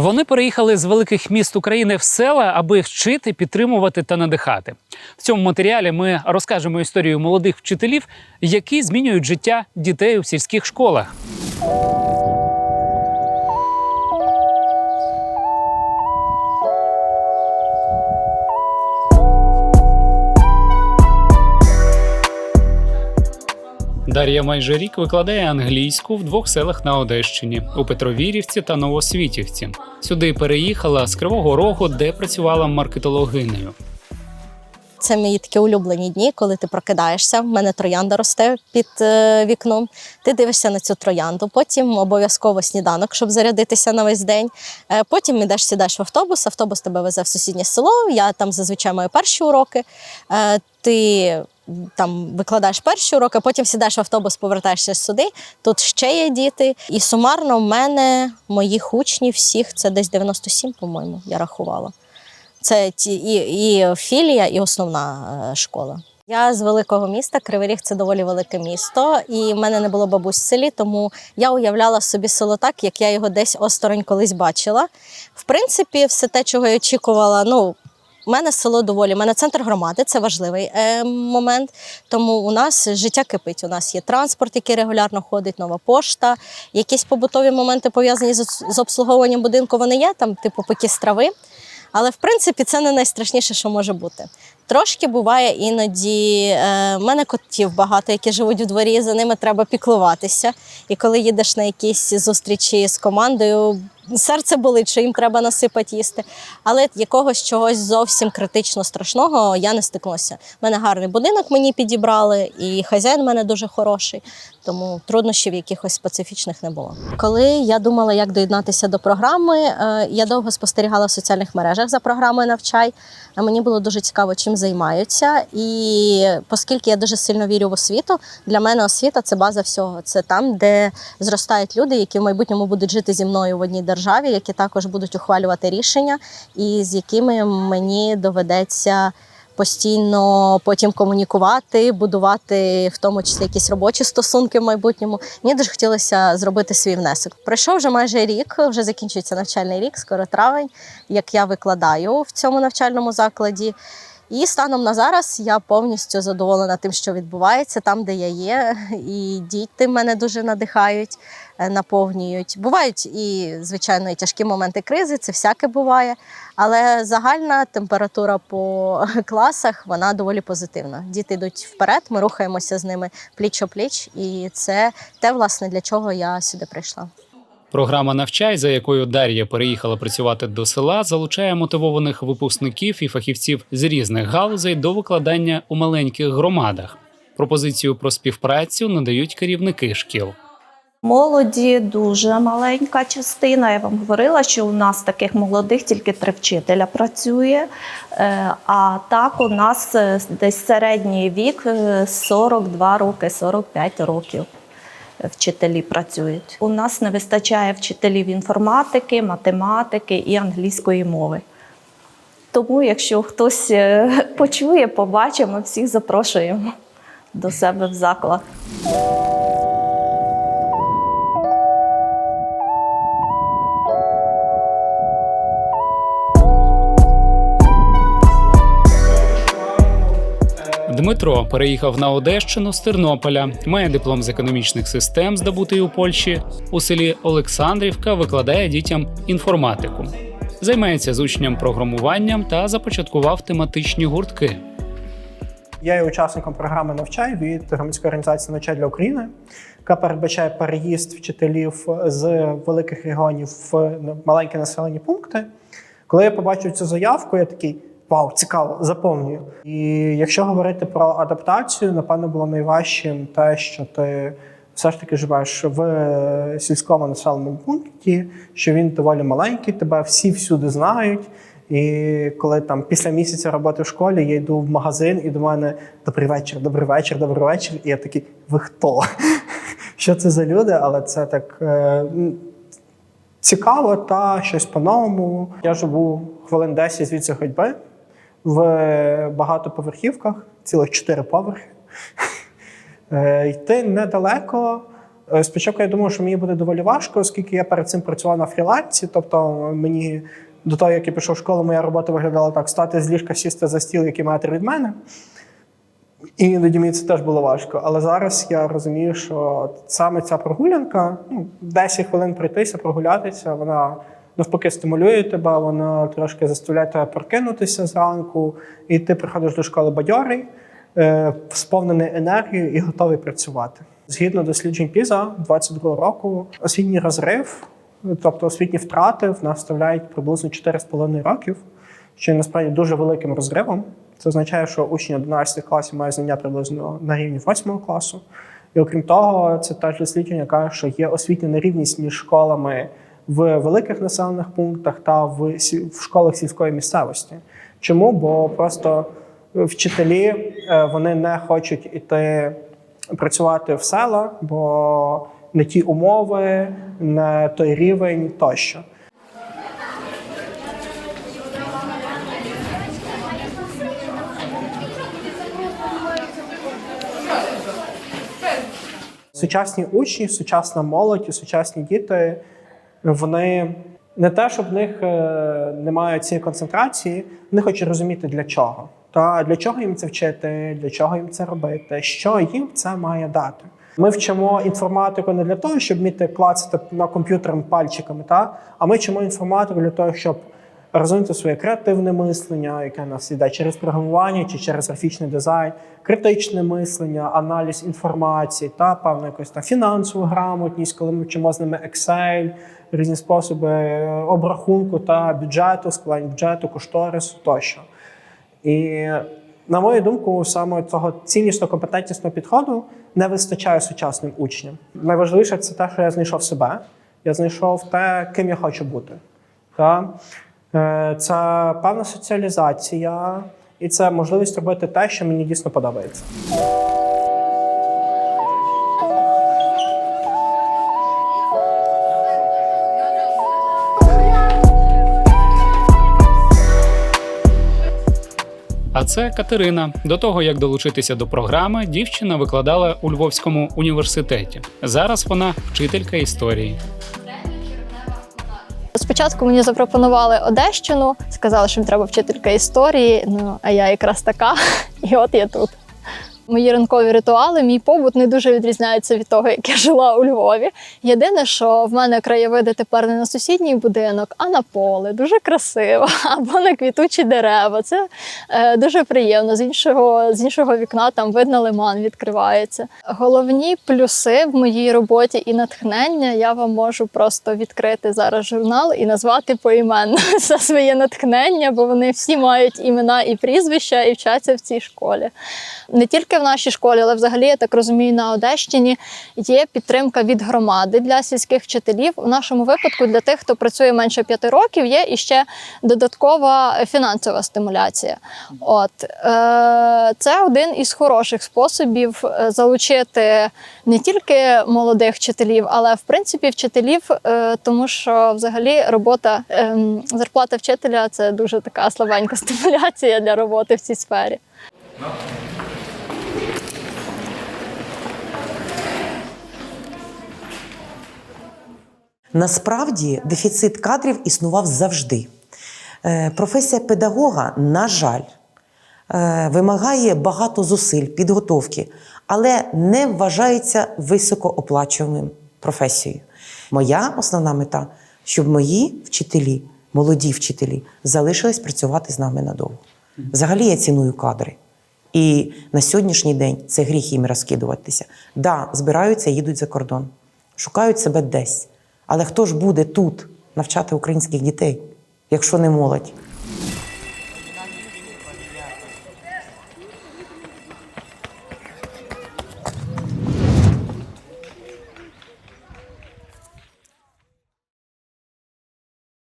Вони переїхали з великих міст України в села, аби вчити, підтримувати та надихати. В цьому матеріалі ми розкажемо історію молодих вчителів, які змінюють життя дітей у сільських школах. Дар'я майже рік викладає англійську в двох селах на Одещині у Петровірівці та Новосвітівці. Сюди переїхала з Кривого Рогу, де працювала маркетологинею. Це мої такі улюблені дні, коли ти прокидаєшся. В мене троянда росте під е, вікном. Ти дивишся на цю троянду. Потім обов'язково сніданок, щоб зарядитися на весь день. Е, потім ідеш, сідаєш в автобус. Автобус тебе везе в сусіднє село. Я там зазвичай маю перші уроки. Е, ти там викладаєш перші уроки, потім сідаєш в автобус, повертаєшся сюди. Тут ще є діти. І сумарно в мене моїх учнів всіх це десь 97, по-моєму, я рахувала. Це ті, і, і філія, і основна е, школа. Я з великого міста, Кривий це доволі велике місто, і в мене не було бабусь в селі, тому я уявляла собі село так, як я його десь осторонь колись бачила. В принципі, все те, чого я очікувала, ну. У мене село доволі, у мене центр громади, це важливий е, момент. Тому у нас життя кипить. У нас є транспорт, який регулярно ходить, нова пошта, якісь побутові моменти пов'язані з, з обслуговуванням будинку. Вони є там, типу покіс трави. Але в принципі це не найстрашніше, що може бути. Трошки буває іноді. Е, мене котів багато, які живуть у дворі, за ними треба піклуватися. І коли їдеш на якісь зустрічі з командою, серце болить, що їм треба насипати їсти. Але якогось чогось зовсім критично страшного я не стикнулася. У мене гарний будинок мені підібрали, і хазяїн в мене дуже хороший, тому труднощів якихось специфічних не було. Коли я думала, як доєднатися до програми, е, я довго спостерігала в соціальних мережах за програмою Навчай. А мені було дуже цікаво, чим займаються. І оскільки я дуже сильно вірю в освіту, для мене освіта це база всього. Це там, де зростають люди, які в майбутньому будуть жити зі мною в одній державі, які також будуть ухвалювати рішення, і з якими мені доведеться. Постійно потім комунікувати, будувати в тому числі якісь робочі стосунки в майбутньому. Мені дуже хотілося зробити свій внесок. Пройшов вже майже рік, вже закінчується навчальний рік, скоро травень, як я викладаю в цьому навчальному закладі. І станом на зараз я повністю задоволена тим, що відбувається там, де я є. І діти мене дуже надихають, е, наповнюють. Бувають і, звичайно, і тяжкі моменти кризи, це всяке буває. Але загальна температура по класах вона доволі позитивна. Діти йдуть вперед, ми рухаємося з ними пліч о пліч, і це те, власне, для чого я сюди прийшла. Програма Навчай, за якою Дар'я переїхала працювати до села, залучає мотивованих випускників і фахівців з різних галузей до викладання у маленьких громадах. Пропозицію про співпрацю надають керівники шкіл. Молоді дуже маленька частина. Я вам говорила, що у нас таких молодих тільки три вчителя працює. Е, А так у нас е, десь середній вік е, 42 роки, 45 років. Вчителі працюють. У нас не вистачає вчителів інформатики, математики і англійської мови. Тому, якщо хтось е, почує, побачимо, всіх запрошуємо до себе в заклад. Дмитро переїхав на Одещину з Тернополя, має диплом з економічних систем, здобутий у Польщі. У селі Олександрівка викладає дітям інформатику. Займається з учням програмуванням та започаткував тематичні гуртки. Я є учасником програми «Навчай» від громадської організації «Навчай для України, яка передбачає переїзд вчителів з великих регіонів в маленькі населені пункти. Коли я побачив цю заявку, я такий вау, цікаво, заповнюю. І якщо говорити про адаптацію, напевно, було найважчим те, що ти все ж таки живеш в сільському населеному пункті, що він доволі маленький, тебе всі всюди знають. І коли там після місяця роботи в школі я йду в магазин і до мене добрий вечір, добрий вечір, добрий вечір. І я такий, ви хто? Що це за люди? Але це так е, цікаво та щось по-новому. Я живу хвилин 10 звідси ходьби в багатоповерхівках, цілих чотири поверхи. Е, Йти недалеко. Е, Спочатку я думав, що мені буде доволі важко, оскільки я перед цим працював на фрілансі. Тобто мені до того, як я пішов в школу, моя робота виглядала так: стати з ліжка, сісти за стіл, який метр від мене. І іноді мені це теж було важко. Але зараз я розумію, що саме ця прогулянка, ну, 10 хвилин пройтися, прогулятися, вона навпаки стимулює тебе, вона трошки заставляє тебе прокинутися зранку, і ти приходиш до школи бадьорий, е, сповнений енергією і готовий працювати. Згідно досліджень ПІЗа 22 року, освітній розрив, тобто освітні втрати, в нас ставляють приблизно 4,5 років, що насправді дуже великим розривом. Це означає, що учні 11 класів мають знання приблизно на рівні 8 класу. І окрім того, це теж дослідження каже, що є освітня нерівність між школами в великих населених пунктах та в, в школах сільської місцевості. Чому? Бо просто вчителі е, вони не хочуть іти працювати в села, бо не ті умови, не той рівень тощо. Сучасні учні, сучасна молодь сучасні діти, вони не те, щоб в них е, немає цієї концентрації, вони хочуть розуміти для чого. Та для чого їм це вчити, для чого їм це робити, що їм це має дати. Ми вчимо інформатику не для того, щоб вміти клацати на комп'ютером пальчиками, та? а ми вчимо інформатику для того, щоб розвинути своє креативне мислення, яке нас йде через програмування чи через графічний дизайн, критичне мислення, аналіз інформації та певна якась там фінансову грамотність, коли ми вчимо з ними Excel, різні способи обрахунку та бюджету, складання бюджету, кошторису тощо. І на мою думку, саме цього ціннісно компетентнісного підходу не вистачає сучасним учням. Найважливіше це те, що я знайшов себе, я знайшов те, ким я хочу бути. Та? Е, Це певна соціалізація, і це можливість робити те, що мені дійсно подобається. А це Катерина. До того як долучитися до програми, дівчина викладала у Львовському університеті. Зараз вона вчителька історії. Спочатку мені запропонували Одещину, сказали, що їм треба вчителька історії. Ну а я якраз така, і от я тут. Мої ранкові ритуали, мій побут не дуже відрізняється від того, як я жила у Львові. Єдине, що в мене краєвиди тепер не на сусідній будинок, а на поле. Дуже красиво, або на квітучі дерева. Це е, дуже приємно. З іншого, з іншого вікна там видно лиман відкривається. Головні плюси в моїй роботі і натхнення я вам можу просто відкрити зараз журнал і назвати поіменно за своє натхнення, бо вони всі мають імена і прізвища і вчаться в цій школі. Не тільки в нашій школі, але взагалі, я так розумію, на Одещині є підтримка від громади для сільських вчителів. У нашому випадку для тих, хто працює менше п'яти років, є іще додаткова фінансова стимуляція. От е, це один із хороших способів е, залучити не тільки молодих вчителів, але в принципі вчителів, е, тому що взагалі робота ем, зарплата вчителя це дуже така слабенька стимуляція для роботи в цій сфері. Насправді дефіцит кадрів існував завжди. Е, Професія педагога, на жаль, е, вимагає багато зусиль, підготовки, але не вважається високооплачуваним професією. Моя основна мета, щоб мої вчителі, молоді вчителі, залишились працювати з нами надовго. Взагалі я ціную кадри. І на сьогоднішній день це гріх їм розкидуватися. Да, збираються, їдуть за кордон, шукають себе десь. Але хто ж буде тут навчати українських дітей, якщо не молодь?